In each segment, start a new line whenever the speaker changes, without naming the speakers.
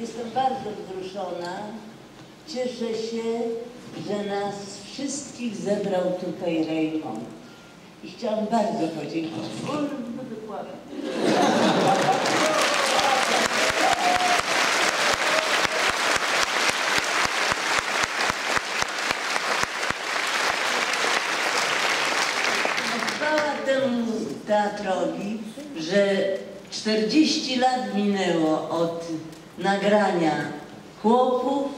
Jestem bardzo wzruszona. Cieszę się, że nas wszystkich zebrał tutaj Raymond. I chciałam bardzo podziękować. Chwała temu teatrowi, że 40 lat minęło od nagrania chłopów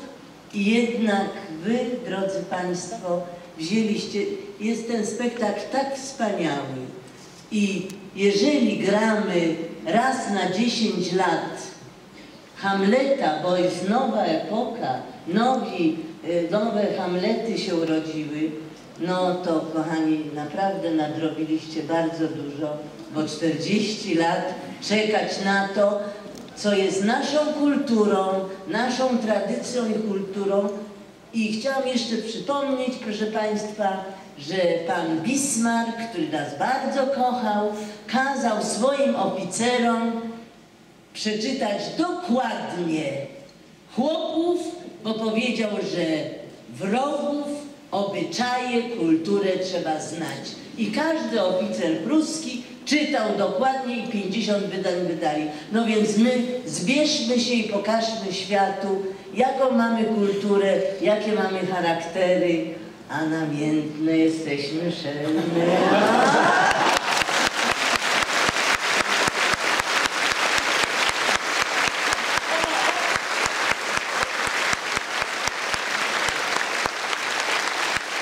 i jednak wy, drodzy Państwo, wzięliście, jest ten spektakl tak wspaniały. I jeżeli gramy raz na 10 lat Hamleta, bo jest nowa epoka, nowi, y, nowe Hamlety się urodziły, no to kochani, naprawdę nadrobiliście bardzo dużo, bo 40 lat czekać na to, co jest naszą kulturą, naszą tradycją i kulturą. I chciałam jeszcze przypomnieć, proszę Państwa, że pan Bismarck, który nas bardzo kochał, kazał swoim oficerom przeczytać dokładnie chłopów, bo powiedział, że wrogów, obyczaje, kulturę trzeba znać. I każdy oficer pruski czytał dokładnie i 50 wydań wydali. No więc my zbierzmy się i pokażmy światu, jaką mamy kulturę, jakie mamy charaktery, a namiętne jesteśmy szelne.